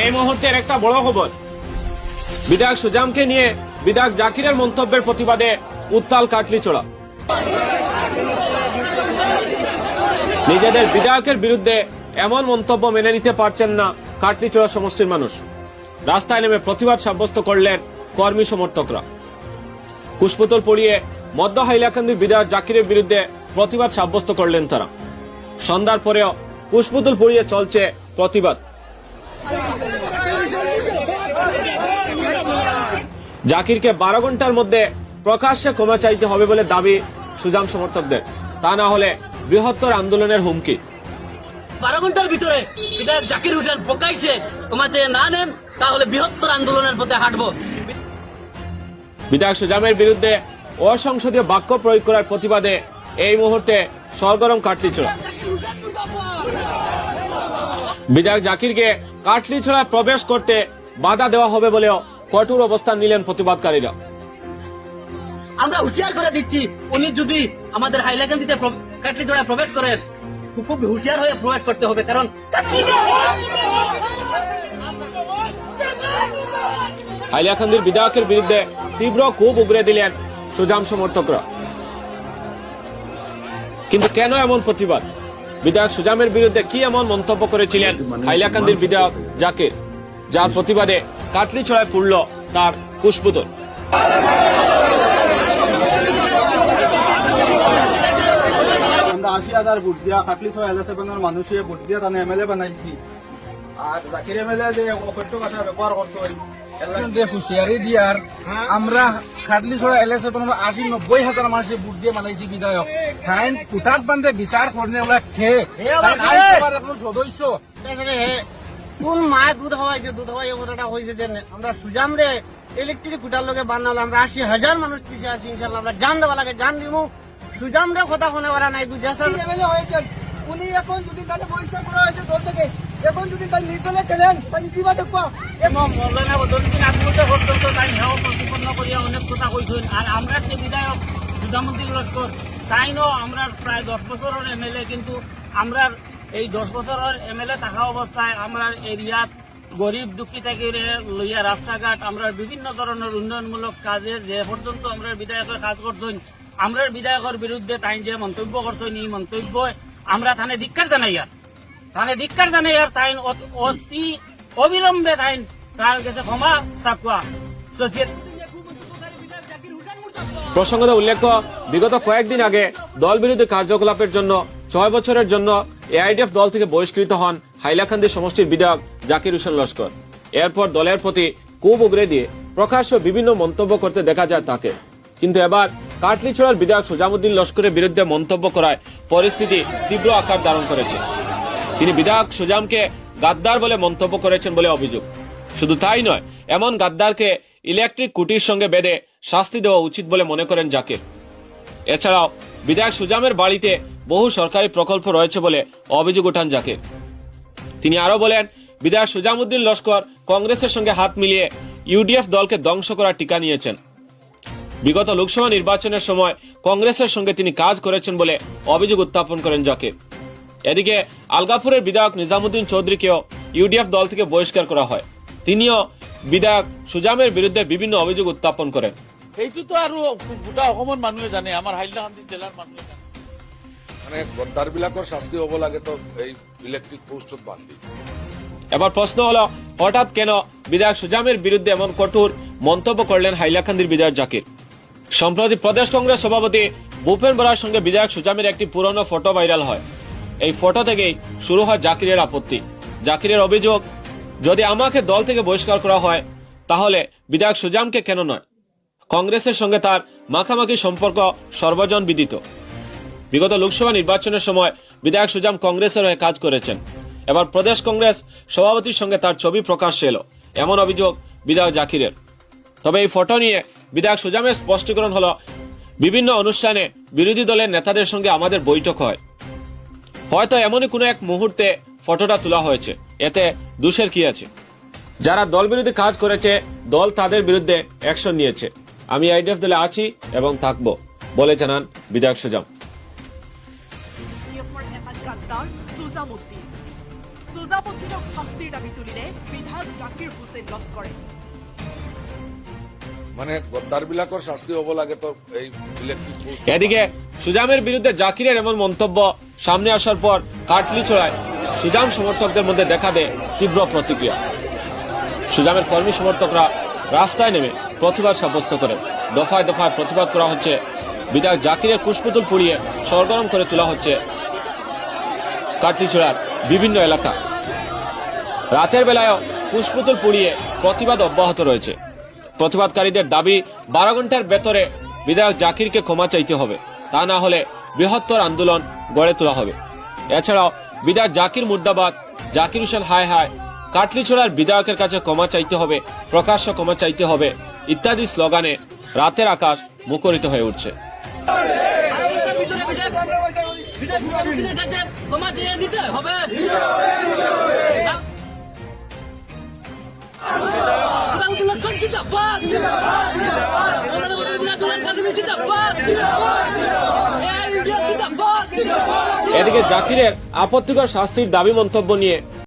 এই মুহূর্তের একটা বড় খবর। বিধায়ক সুজামকে নিয়ে বিধায়ক জাকিরের মন্তব্যের প্রতিবাদে উত্তাল কাটলি চড়া নিজেদের বিধায়কের বিরুদ্ধে এমন মন্তব্য মেনে নিতে পারছেন না কাটলিচড়া সমষ্টির মানুষ। রাস্তায় নেমে প্রতিবাদ সাব্যস্ত করলেন কর্মী সমর্থকরা। কুশপুতল পড়িয়ে মধ্য হাইলাকান্দির বিধায়ক জাকিরের বিরুদ্ধে প্রতিবাদ সাব্যস্ত করলেন তারা। সন্ধ্যার পরেও কুশপুতল পড়িয়ে চলছে প্রতিবাদ। জাকিরকে বারো ঘণ্টার মধ্যে প্রকাশ্যে ক্ষমা চাইতে হবে বলে দাবি সুজাম সমর্থকদের। তা না হলে বৃহত্তর আন্দোলনের হুমকি। বারো ঘণ্টার ভিতরে বিধায়ক জাকির হোসেন প্রকাশ্যে তোমার চেয়ে না নেন তাহলে বৃহত্তর আন্দোলনের পথে হাঁটবো। বিধায়ক সুজামের বিরুদ্ধে অসংসদীয় বাক্য প্রয়োগ করার প্রতিবাদে এই মুহূর্তে সরগরম কাটলিছড়া। বিধায়ক জাকিরকে কাটলিছড়া প্রবেশ করতে বাধা দেওয়া হবে বলেও কঠোর অবস্থান নিলেন প্রতিবাদকারীরা। আমরা হুঁশিয়ার করে দিচ্ছি উনি যদি আমাদের হাইলাকান্দিতে কাটলি জোড়ায় প্রবেশ করেন খুব হুঁশিয়ার হয়ে প্রবেশ করতে হবে কারণ হাইলাকান্দির বিধায়কের বিরুদ্ধে তীব্র ক্ষোভ উগরে দিলেন সুজাম সমর্থকরা। কিন্তু কেন এমন প্রতিবাদ? বিধায়ক সুজামের বিরুদ্ধে কি এমন মন্তব্য করেছিলেন হাইলাকান্দির বিধায়ক জাকির? যার প্রতিবাদে কাটলি ছড়ায় পড়ল তার কুশপুতল আশি হাজার ভোট দিয়া কাটলি সেভেনের মানুষে ভোট দিয়া তানে এমএলএ বানাইছি। আর জাকির এমএলএ যে অকট্য কথা ব্যবহার করতো যে হুঁশিয়ারি দিয়ার আমরা খাটলি ছড়া এলাকা তোমার আশি নব্বই হাজার মানুষের বুট দিয়ে বানাইছি বিধায়ক। ফাইন কুটাত বান্ধে বিচার করলে আমরা খেয়ে তাই আইনসভার এখন সদস্য। কোন মায় দুধ হওয়াইছে দুধ হওয়াই এই কথাটা হয়েছে যে আমরা সুজাম রে ইলেকট্রিক কুটার লোকে বানালো আমরা আশি হাজার মানুষ পিছিয়ে আছি ইনশাল্লাহ আমরা জান দেওয়া লাগে জান দিমু। সুজাম রে কথা শুনে নাই দু উনি এখন যদি তাহলে বহিষ্কার করা হয়েছে দল থেকে, এখন যদি তাই নির্দলে খেলেন, তাহলে কিবা দেখবা মৌলানা বদরুদ্দিন আজমুদ্দে পর্যন্ত তাই হেও প্রতিপন্ন করিয়া অনেক কথা কইছেন। আর আমরা যে বিধায়ক? সুজামুদ্দিন লস্কর। তাইনও আমরা প্রায় দশ বছরের এমএলএ কিন্তু আমরা এই দশ বছরের এমএলএ থাকা অবস্থায় আমরা এরিয়াত গরিব দুঃখী থেকে লইয়া রাস্তাঘাট আমরা বিভিন্ন ধরনের উন্নয়নমূলক কাজে যে পর্যন্ত আমরা বিধায়কের কাজ করছেন আমরা বিধায়কের বিরুদ্ধে তাই যে মন্তব্য করছেন, এই মন্তব্য আমরা থানে ধিক্কার জানাই আর। তাহলে ধিক্কার জানাই আর তাই অতি অবিলম্বে তাই তার কাছে ক্ষমা সোসিয়েট প্রসঙ্গত উল্লেখ্য বিগত কয়েকদিন আগে দল বিরোধী কার্যকলাপের জন্য ছয় বছরের জন্য এআইডিএফ দল থেকে বহিষ্কৃত হন হাইলাকান্দি সমষ্টির বিধায়ক জাকির হোসেন লস্কর। এরপর দলের প্রতি কুব উগরে দিয়ে প্রকাশ্য বিভিন্ন মন্তব্য করতে দেখা যায় তাকে। কিন্তু এবার কাটলিছড়ার বিধায়ক সুজামুদ্দিন লস্করের বিরুদ্ধে মন্তব্য করায় পরিস্থিতি তীব্র আকার ধারণ করেছে। তিনি বিধায়ক সুজামকে গাদ্দার বলে মন্তব্য করেছেন বলে অভিযোগ। শুধু তাই নয়, এমন গাদ্দারকে ইলেকট্রিক কুটির সঙ্গে বেঁধে শাস্তি দেওয়া উচিত বলে মনে করেন জাকির। এছাড়াও, বিধায়ক সুজামের বাড়িতে বহু সরকারি প্রকল্প রয়েছে বলে অভিযোগ উঠান জাকির। তিনি আরও বলেন, বিধায়ক সুজামুদ্দিন লস্কর কংগ্রেসের সঙ্গে হাত মিলিয়ে ইউডিএফ দলকে ধ্বংস করার টিকা নিয়েছেন। বিগত লোকসভা নির্বাচনের সময় কংগ্রেসের সঙ্গে তিনি কাজ করেছেন বলে অভিযোগ উত্থাপন করেন জাকির। এদিকে আলগাপুরের বিধায়ক নিজামুদ্দিন চৌধুরীকেও ইউডিএফ দল থেকে বহিষ্কার করা হয়। তিনিও বিধায়ক সুজামের বিরুদ্ধে বিভিন্ন অভিযোগ উত্থাপন করেন। সেইটো তো আৰু গোটা অসমৰ মানুহে জানে আমাৰ হাইলাকান্দি জিলাৰ মানুহে জানে। মানে গদ্দাৰ বিলাকৰ শাস্তি হ'ব লাগে তো এই ইলেক্ট্ৰিক পোষ্টত বান্ধি। এবার প্রশ্ন হলো হঠাৎ কেন বিধায়ক সুজামের বিরুদ্ধে এমন কঠোর মন্তব্য করলেন হাইলাকান্দির বিধায়ক জাকির? সম্প্রতি প্রদেশ কংগ্রেস সভাপতি ভূপেন বরার সঙ্গে বিধায়ক সুজামের একটি পুরনো ফটো ভাইরাল হয়। এই ফটো থেকেই শুরু হয় জাকিরের আপত্তি। জাকিরের অভিযোগ, যদি আমাকে দল থেকে বহিষ্কার করা হয়, তাহলে বিধায়ক সুজামকে কেন নয়? কংগ্রেসের সঙ্গে তার মাখামাখি সম্পর্ক সর্বজন বিদিত। বিগত লোকসভা নির্বাচনের সময় বিধায়ক সুজাম কংগ্রেসের হয়ে কাজ করেছেন। এবার প্রদেশ কংগ্রেস সভাপতির সঙ্গে তার ছবি প্রকাশ এলো। এমন অভিযোগ বিধায়ক জাকিরের। তবে এই ফটো নিয়ে বিধায়ক সুজামের স্পষ্টীকরণ হলো, বিভিন্ন অনুষ্ঠানে বিরোধী দলের নেতাদের সঙ্গে আমাদের বৈঠক হয়। হয়তো এমনই কোনো এক মুহূর্তে ফটোটা তোলা হয়েছে। এতে দোষের কি আছে? যারা দল বিরোধী কাজ করেছে, দল তাদের বিরুদ্ধে অ্যাকশন নিয়েছে। আমি আইডিএফ দলে আছি এবং থাকব, বলে জানান বিধায়ক সুজাম। তুজামুদ্দিন দাবি তুলিলে বিধায়ক জাকিৰ হুছেইন লস্কৰে মানে গদ্দার বিলাকর শাস্তি হব লাগে তো এই ইলেকট্রিক পোস্ট এদিকে সুজামের বিরুদ্ধে জাকিরের এমন মন্তব্য সামনে আসার পর কাটলি চড়ায় সুজাম সমর্থকদের মধ্যে দেখা দেয় তীব্র প্রতিক্রিয়া। সুজামের কর্মী সমর্থকরা রাস্তায় নেমে প্রতিবাদ সাব্যস্ত করে। দফায় দফায় প্রতিবাদ করা হচ্ছে। বিধায়ক জাকিরের কুশপুতুল পুড়িয়ে সরগরম করে তোলা হচ্ছে কাটলিচড়ার বিভিন্ন এলাকা। রাতের বেলায়ও পুষ্পুতুল পুড়িয়ে প্রতিবাদ অব্যাহত রয়েছে। প্রতিবাদকারীদের দাবি, বারো ঘণ্টার ভেতরে বিধায়ক জাকিরকে ক্ষমা চাইতে হবে। তা না হলে বৃহত্তর আন্দোলন গড়ে তোলা হবে। এছাড়াও বিধায়ক জাকির মুর্দাবাদ, জাকির হোসেন হায় হায়, কাটলিছড়ার বিধায়কের কাছে ক্ষমা চাইতে হবে, প্রকাশ্য ক্ষমা চাইতে হবে ইত্যাদি স্লোগানে রাতের আকাশ মুখরিত হয়ে উঠছে। এদিকে জাকিরের আপত্তিকর শাস্তির দাবি মন্তব্য নিয়ে